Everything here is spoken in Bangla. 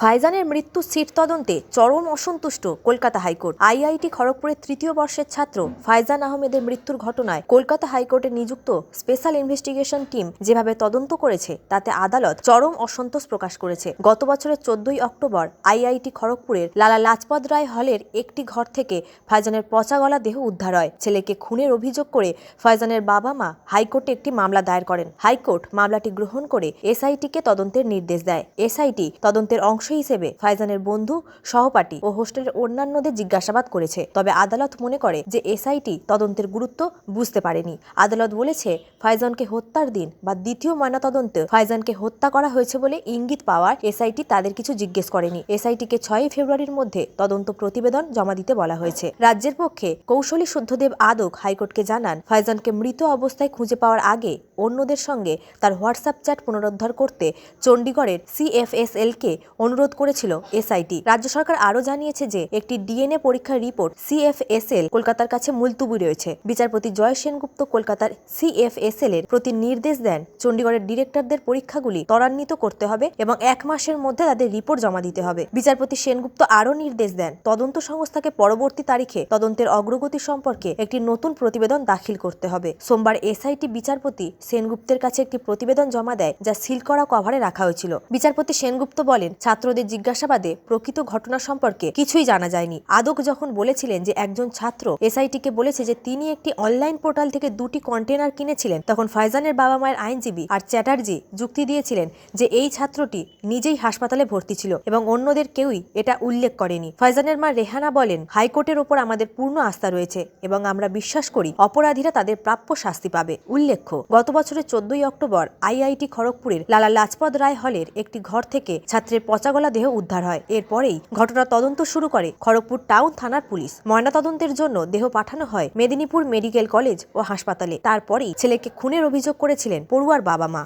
ফাইজানের মৃত্যু সিট তদন্তে চরম অসন্তুষ্ট কলকাতা হাইকোর্ট। আইআইটি খড়গপুরের তৃতীয় বর্ষের ছাত্র ফাইজান আহমেদের মৃত্যুর ঘটনায় কলকাতা হাইকোর্টে নিযুক্ত স্পেশাল ইনভেস্টিগেশন টিম যেভাবে তদন্ত করেছে, তাতে আদালত চরম অসন্তোষ প্রকাশ করেছে। গত বছরের চোদ্দই অক্টোবর আইআইটি খড়গপুরের লালা লাজপত রায় হলের একটি ঘর থেকে ফাইজানের পচা গলা দেহ উদ্ধার হয়। ছেলেকে খুনের অভিযোগ করে ফাইজানের বাবা মা হাইকোর্টে একটি মামলা দায়ের করেন। হাইকোর্ট মামলাটি গ্রহণ করে এসআইটিকে তদন্তের নির্দেশ দেয়। এসআইটি তদন্তের অংশ হিসেবে ফাইজানের বন্ধু, সহপাঠী ও হোস্টেলের অন্যান্যদের জিজ্ঞাসাবাদ করেছে। তবে আদালত মনে করে যে এসআইটি তদন্তের গুরুত্ব বুঝতে পারেনি। আদালত বলেছে, ফাইজানকে হত্যার দিন বা দ্বিতীয় ময়নাতদন্তে ফাইজানকে হত্যা করা হয়েছে বলে ইঙ্গিত পাওয়ার এসআইটি তাদের কিছু জিজ্ঞেস করেনি। এসআইটিকে ছয়ই ফেব্রুয়ারির মধ্যে তদন্ত প্রতিবেদন জমা দিতে বলা হয়েছে। রাজ্যের পক্ষে কৌশলী শুদ্ধদেব আদক হাইকোর্টকে জানান, ফাইজানকে মৃত অবস্থায় খুঁজে পাওয়ার আগে অন্যদের সঙ্গে তার হোয়াটসঅ্যাপ চ্যাট পুনরুদ্ধার করতে চণ্ডীগড়ের সিএফএসএল কে অনুরোধ করেছিল এসআইটি। রাজ্য সরকার আরও জানিয়েছে যে, একটি ডিএনএ পরীক্ষার রিপোর্ট সিএফএসএল কলকাতার কাছে মুলতুবি রয়েছে। বিচারপতি জয় সেনগুপ্ত কলকাতার সিএফএসএল এর প্রতি নির্দেশ দেন, চণ্ডীগড়ের ডিরেক্টরদের পরীক্ষাগুলি ত্বরান্বিত করতে হবে এবং এক মাসের মধ্যে তাদের রিপোর্ট জমা দিতে হবে। বিচারপতি সেনগুপ্ত আরও নির্দেশ দেন, তদন্ত সংস্থাকে পরবর্তী তারিখে তদন্তের অগ্রগতি সম্পর্কে একটি নতুন প্রতিবেদন দাখিল করতে হবে। সোমবার এসআইটি বিচারপতি সেনগুপ্তের কাছে একটি প্রতিবেদন জমা দেয়, যা সিল করা কভারে রাখা হয়েছিল। বিচারপতি সেনগুপ্ত বলেন ছাত্রদের জিজ্ঞাসাবাদে প্রকৃত ঘটনা সম্পর্কে কিছুই জানা যায়নি। আদক যখন বলেছিলেন যে একজন ছাত্র এসআইটিকে বলেছে যে তিনি একটি অনলাইন পোর্টাল থেকে দুটি কন্টেনার কিনেছিলেন, তখন ফাইজানের বাবা মায়ের আইনজীবী আর চ্যাটার্জি যুক্তি দিয়েছিলেন যে এই ছাত্রটি নিজেই হাসপাতালে ভর্তি ছিল এবং অন্যদের কেউই এটা উল্লেখ করেনি। ফাইজানের মা রেহানা বলেন, হাইকোর্টের ওপর আমাদের পূর্ণ আস্থা রয়েছে এবং আমরা বিশ্বাস করি অপরাধীরা তাদের প্রাপ্য শাস্তি পাবে। উল্লেখ্য, গত বছরের চোদ্দই অক্টোবর আইআইটি খড়গপুরের লালা লাজপত রায় হলের একটি ঘর থেকে ছাত্রের পচাগলা দেহ উদ্ধার হয়। এরপরেই ঘটনার তদন্ত শুরু করে খড়গপুর টাউন থানার পুলিশ। ময়নাতদন্তের জন্য দেহ পাঠানো হয় মেদিনীপুর মেডিকেল কলেজ ও হাসপাতালে। তারপরেই ছেলেকে খুনের অভিযোগ করেছিলেন পড়ুয়ার বাবা মা।